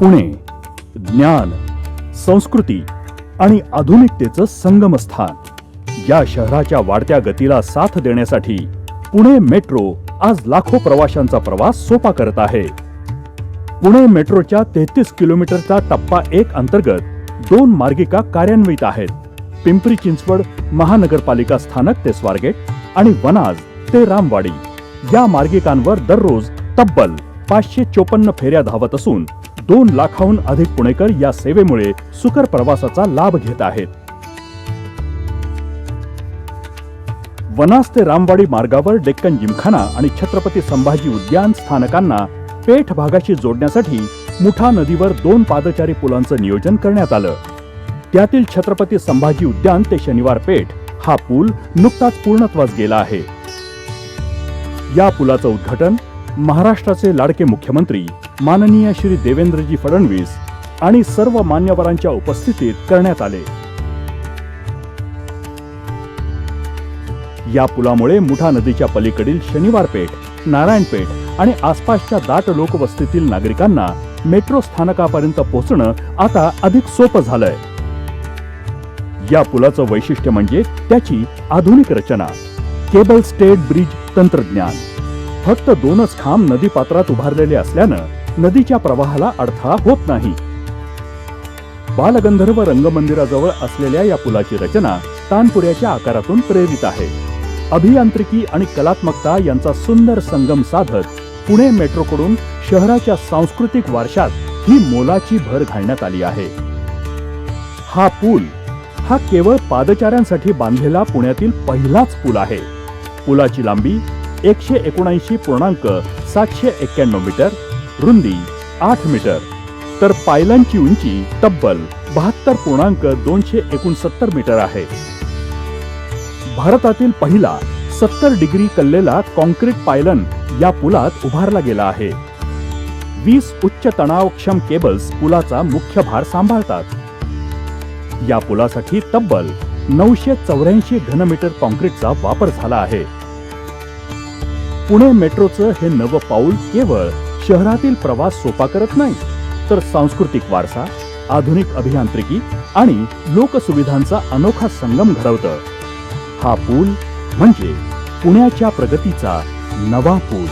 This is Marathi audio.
पुणे ज्ञान संस्कृती आणि आधुनिकतेचं संगमस्थान. या शहराच्या वाढत्या गतीला साथ देण्यासाठी पुणे मेट्रो आज लाखो प्रवाशांचा प्रवास सोपा करत आहे. पुणे मेट्रोच्या तेहतीस किलोमीटरचा टप्पा एक अंतर्गत दोन मार्गिका कार्यान्वित आहेत. पिंपरी चिंचवड महानगरपालिका स्थानक ते स्वारगेट आणि वनाज ते रामवाडी. या मार्गिकांवर दररोज तब्बल पाचशे चोपन्न फेऱ्या धावत असून दोन लाखाहून अधिक पुणेकर या सेवेमुळे सुकर प्रवासाचा लाभ घेत आहेत. वनास ते रामवाडी मार्गावर डेक्कन जिमखाना आणि छत्रपती संभाजी उद्यान स्थानकांना पेठ भागाशी जोडण्यासाठी मुठा नदीवर दोन पादचारी पुलांचं नियोजन करण्यात आलं. त्यातील छत्रपती संभाजी उद्यान ते शनिवार पेठ हा पूल नुकताच पूर्णत्वास गेला आहे. या पुलाचं उद्घाटन महाराष्ट्राचे लाडके मुख्यमंत्री माननीय श्री देवेंद्रजी फडणवीस आणि सर्व मान्यवरांच्या उपस्थितीत करण्यात आले. या पुलामुळे मुठा नदीच्या पलीकडील शनिवारपेठ नारायणपेठ आणि आसपासच्या दाट लोकवस्तीतील नागरिकांना मेट्रो स्थानकापर्यंत पोहोचणं आता अधिक सोपं झालंय. या पुलाचं वैशिष्ट्य म्हणजे त्याची आधुनिक रचना केबल स्टेट ब्रिज तंत्रज्ञान. फक्त दोनच खांब नदी पात्रात उभारलेले असल्यानं नदीच्या प्रवाहाला अडथळा होत नाही. बालगंधर्व रंगमंदिराजवळ असलेल्या या पुलाची रचना तानपुऱ्याच्या आकारातून प्रेरित आहे. अभियांत्रिकी आणि कलात्मकता यांचा सुंदर संगम साधत पुणे मेट्रोकडून शहराच्या सांस्कृतिक वारशात ही मोलाची भर घालण्यात आली आहे. हा पूल हा केवळ पादचाऱ्यांसाठी बांधलेला पुण्यातील पहिलाच पूल आहे. पुलाची लांबी एकशे एकोणऐंशी पूर्णांक सातशे एक्क्याण्णव मीटर रुंदी आठ मीटर तर पायलांची उंची तब्बल बहात्तर पूर्णांक दोनशे एकोणसत्तर मीटर आहे. भारतातील पहिला सत्तर डिग्री कल्लेला कॉन्क्रीट पायलन या पुलात उभारला गेला आहे. वीस उच्च तणावक्षम केबल्स पुलाचा मुख्य भार सांभाळतात. या पुलासाठी तब्बल नऊशे चौऱ्याऐंशी घनमीटर कॉन्क्रीटचा वापर झाला आहे. पुणे मेट्रोचं हे नवं पाऊल केवळ शहरातील प्रवास सोपा करत नाही तर सांस्कृतिक वारसा आधुनिक अभियांत्रिकी आणि लोकसुविधांचा अनोखा संगम घडवतं. हा पूल म्हणजे पुण्याच्या प्रगतीचा नवा पूल.